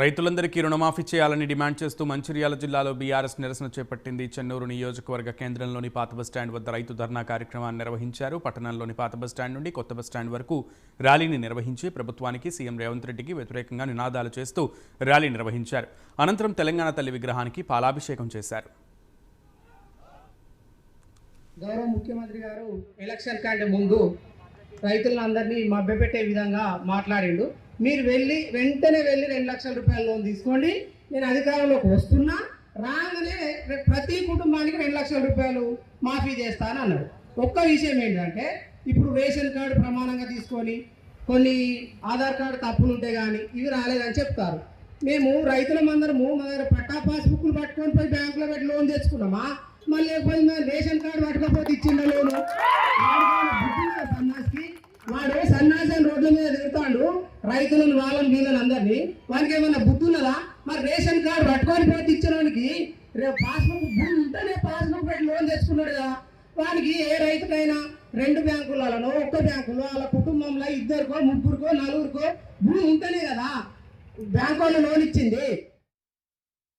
రైతులందరికీ రుణమాఫీ చేయాలని డిమాండ్ చేస్తూ మంచిర్యాల జిల్లాలో బీఆర్ఎస్ నిరసన చేపట్టింది. చెన్నూరు నియోజకవర్గ కేంద్రంలోని పాత బస్టాండ్ వద్ద రైతు ధర్నా కార్యక్రమాన్ని నిర్వహించారు. పట్టణంలోని పాత బస్టాండ్ నుండి కొత్త బస్టాండ్ వరకు ర్యాలీని నిర్వహించి ప్రభుత్వానికి సీఎం రేవంత్ రెడ్డికి వ్యతిరేకంగా నినాదాలు చేస్తూ ర్యాలీ నిర్వహించారు. అనంతరం తెలంగాణ తల్లి విగ్రహానికి పాలాభిషేకం చేశారు. గౌరవ ముఖ్యమంత్రి గారు ఎలక్షన్ కంటే ముందు రైతులందరినీ మభ్యపెట్టే విధంగా మాట్లాడిండు. మీరు వెళ్ళి వెంటనే వెళ్ళి రెండు లక్షల రూపాయల లోన్ తీసుకోండి. నేను అధికారంలోకి వస్తున్నా రాగానే ప్రతి కుటుంబానికి రెండు లక్షల రూపాయలు మాఫీ చేస్తాను అన్నాడు. ఒక్క విషయం ఏంటంటే ఇప్పుడు రేషన్ కార్డు ప్రమాణంగా తీసుకొని కొన్ని ఆధార్ కార్డు తప్పులు ఉంటాయి కానీ ఇవి రాలేదని చెప్తారు. మేము రైతులమందరము మా దగ్గర పట్టా పాస్బుక్లు పట్టుకొని పోయి బ్యాంకులో పెట్టి లోన్ తెచ్చుకున్నామా? మళ్ళీ పోయి రేషన్ కార్డు పట్టుకపోతే ఇచ్చిన లోను? వాడు రోడ్ల మీద తిరుగుతాడు రైతులను వాళ్ళని వీళ్ళని అందరినీ. వానికి ఏమైనా బుద్ధి ఉన్నదా? మరి రేషన్ కార్డు పట్టుకొని పోతే ఇచ్చినోనికి రేపు పాస్బుక్ భూమి ఉంటేనే పాస్బుక్ పెట్టి లోన్ తెచ్చుకున్నాడు కదా. వానికి ఏ రైతుకైనా రెండు బ్యాంకులలోనో ఒక్క బ్యాంకులో వాళ్ళ కుటుంబంలో ఇద్దరికో ముగ్గురికో నలుగురికో భూమి ఉంటేనే కదా. బ్యాంకు వాళ్ళు లోన్ ఇచ్చింది.